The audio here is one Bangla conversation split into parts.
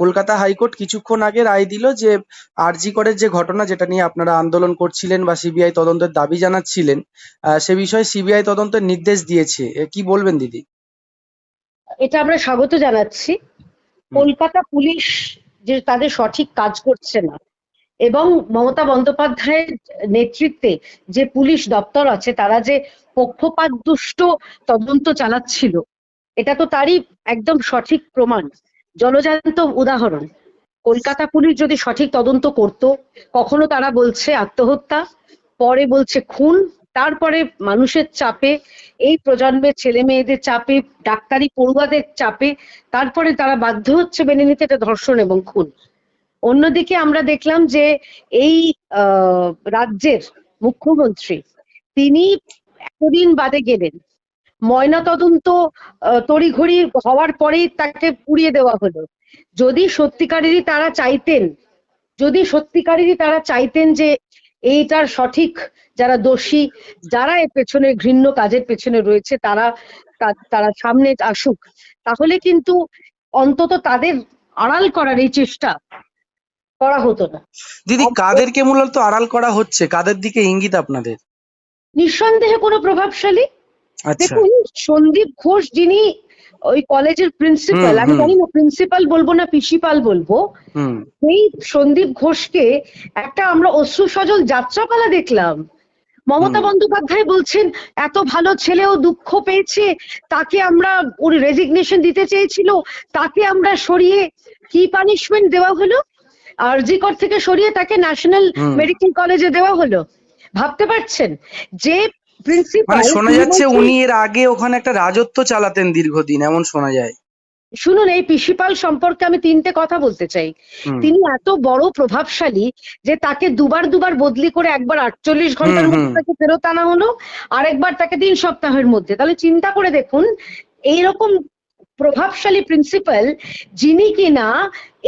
কলকাতা হাইকোর্ট কিছুক্ষণ আগে রায় দিল যে আরজি করের যে ঘটনা যেটা নিয়ে আপনারা আন্দোলন করছিলেন বা সিবিআই তদন্তের দাবি জানাচ্ছিলেন সে বিষয়ে সিবিআই তদন্তের নির্দেশ দিয়েছে। কি বলবেন দিদি? এটা আমরা স্বাগত জানাচ্ছি। কলকাতা পুলিশ যে তাদের সঠিক কাজ করছে না এবং মমতা বন্দ্যোপাধ্যায়ের নেতৃত্বে যে পুলিশ দপ্তর আছে তারা যে পক্ষপাত দুষ্ট তদন্ত চালাচ্ছিল এটা তো তারই একদম সঠিক প্রমাণ। জলজান্ত উদাহরণ। কলকাতা পুলিশ যদি সঠিক তদন্ত করত, কখনো তারা বলছে আত্মহত্যা, পরে বলছে খুন, তারপরে মানুষের চাপে, এই প্রজন্মের ছেলে মেয়েদের চাপে, ডাক্তারি পড়ুয়াদের চাপে, তারপরে তারা বাধ্য হচ্ছে মেনে নিতে এটা ধর্ষণ এবং খুন। অন্যদিকে আমরা দেখলাম যে এই রাজ্যের মুখ্যমন্ত্রী, তিনি এতদিন বাদে গেলেন ময়না তদন্ত আহ, তড়িঘড়ি হওয়ার পরেই তাকে পুড়িয়ে দেওয়া হলো। যদি সত্যিকারেরই তারা চাইতেন যদি সত্যিকারেরই তারা চাইতেন যে এইটার সঠিক যারা দোষী যারা এর পেছনে ঘৃণ্য কাজের পেছনে রয়েছে তারা তারা সামনে আসুক তাহলে কিন্তু অন্তত তাদের আড়াল করার এই চেষ্টা করা হতো না। দিদি কাদেরকে মূলত আড়াল করা হচ্ছে? কাদের দিকে ইঙ্গিত আপনাদের? নিঃসন্দেহে কোনো প্রভাবশালী দেখুন সন্দীপ ঘোষ যিনি ওই কলেজের প্রিন্সিপাল আমি জানি না প্রিন্সিপাল বলব না পিসিপাল বলব সেই সন্দীপ ঘোষকে একটা আমরা অশ্রু সজল যাত্রাপালা দেখলাম। মমতা বন্দ্যোপাধ্যায় বলছেন এত ভালো ছেলেও দুঃখ পেয়েছে তাকে আমরা ওর রেজিগনেশন দিতে চেয়েছিল তাকে আমরা সরিয়ে কি পানিশমেন্ট দেওয়া হলো? আরজিকর থেকে সরিয়ে তাকে ন্যাশনাল মেডিকেল কলেজে দেওয়া হলো। ভাবতে পারছেন? যে মানে শোনা যাচ্ছে উনি এর আগে ওখানে একটা রাজত্ব চালাতেন দীর্ঘদিন এমন শোনা যায়। শুনুন এই পিসিপাল সম্পর্কে আমি তিনটে কথা বলতে চাই। তিনি এত বড় প্রভাবশালী যে তাকে দুবার দুবার বদলি করে একবার আটচল্লিশ ঘণ্টার মধ্যে তাকে ফেরত আনা হলো আরেকবার তাকে তিন সপ্তাহের মধ্যে। তাহলে চিন্তা করে দেখুন এইরকম প্রভাবশালী প্রিন্সিপাল যিনি কিনা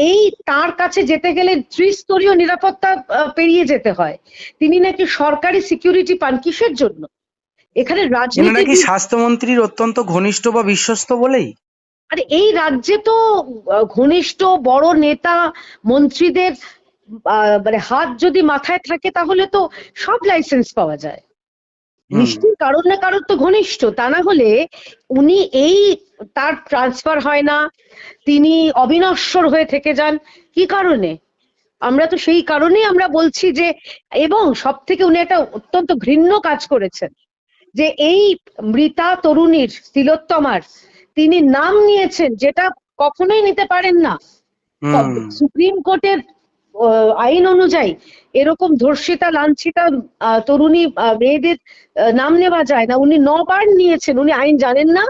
এই তার কাছে যেতে গেলে ত্রিস্তরীয় নিরাপত্তা পেরিয়ে যেতে হয়। তিনি নাকি সরকারি সিকিউরিটি পান কিসের জন্য? এখানে রাজনীতি স্বাস্থ্যমন্ত্রীর অত্যন্ত ঘনিষ্ঠ বা বিশ্বস্ত বলেই। আরে এই রাজ্যে তো ঘনিষ্ঠ বড় নেতা মন্ত্রীদের মানে হাত যদি মাথায় থাকে তাহলে তো সব লাইসেন্স পাওয়া যায়। নিশ্চয়ই কারোর না কারোর তো ঘনিষ্ঠ। তা না হলে উনি এই তার ট্রান্সফার হয় না তিনি অবিনশ্বর হয়ে থেকে যান কি কারণে? আমরা তো সেই কারণেই আমরা বলছি যে এবং সব থেকে উনি একটা অত্যন্ত ঘৃণ্য কাজ করেছেন। যে এই মৃতা তরুণীর তিলোত্তমার তিনি নাম নিয়েছেন যেটা কখনোই নিতে পারেন না। সুপ্রিম কোর্টের আইন অনুযায়ী এরকম ধর্ষিতা লাঞ্ছিতা তরুণী মেয়েদের নাম নেওয়া যায় না। উনি নবার নিয়েছেন উনি আইন জানেন না।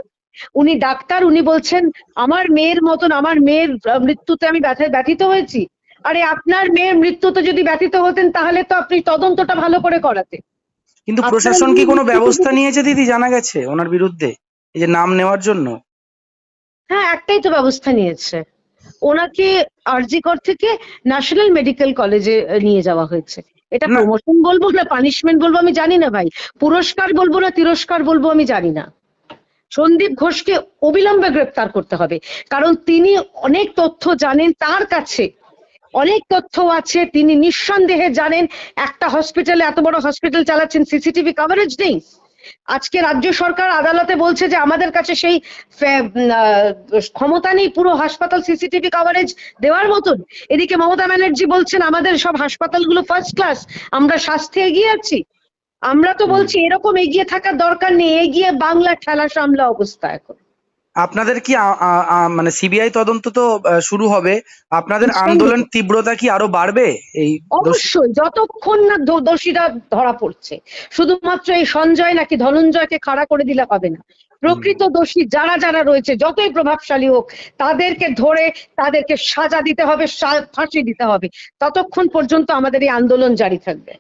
উনি ডাক্তার উনি বলছেন আমার মেয়ের মতন আমার মেয়ের মৃত্যুতে আমি ব্যথিত হয়েছি। আরে আপনার মেয়ের মৃত্যুতে যদি ব্যথিত হতেন তাহলে তো আপনি তদন্তটা ভালো করে করাতে কিন্তু প্রশাসন কি কোনো ব্যবস্থা নিয়েছে দিদি? জানা গেছে ওনার বিরুদ্ধে? এই যে নাম নেওয়ার জন্য? হ্যাঁ একটাই তো ব্যবস্থা নিয়েছে। ওনাকে আরজিকর থেকে ন্যাশনাল মেডিকেল কলেজে নিয়ে যাওয়া হয়েছে। এটা। প্রমোশন বলব না পানিশমেন্ট বলব আমি জানি না ভাই। পুরস্কার বলব না তিরস্কার বলব আমি জানি না। সন্দীপ ঘোষকে অবিলম্বে গ্রেপ্তার করতে হবে। কারণ তিনি অনেক তথ্য জানেন তার কাছে। অনেক তথ্য আছে, তিনি নিঃসন্দেহে জানেন, একটা হসপিটালে এত বড় হসপিটাল চালাচ্ছেন সিসিটিভি কভারেজ নেই। আজকে রাজ্য সরকার আদালতে বলছে যে আমাদের কাছে সেই ক্ষমতা নেই, পুরো হাসপাতাল সিসিটিভি কভারেজ দেওয়ার মতন। এদিকে মমতা ব্যানার্জি বলছেন, আমাদের সব হাসপাতালগুলো ফার্স্ট ক্লাস আমরা স্বাস্থ্যে এগিয়ে আছি। আমরা তো বলছি, এরকম এগিয়ে থাকার দরকার নেই, এগিয়ে বাংলা ঠেলা সামলা অবস্থা এখন। আপনাদের কি মানে সিবিআই তদন্ত তো শুরু হবে আপনাদের আন্দোলন তীব্রতা কি আরও বাড়বে? এই অবশ্যই যতক্ষণ না দোষীরা ধরা পড়ছে শুধুমাত্র এই সঞ্জয় নাকি ধনঞ্জয়কে খাড়া করে দিলে হবে না। প্রকৃত দোষী যারা যারা রয়েছে যতই প্রভাবশালী হোক তাদেরকে ধরে তাদেরকে সাজা দিতে হবে ফাঁসি দিতে হবে ততক্ষণ পর্যন্ত আমাদের এই আন্দোলন জারি থাকবে।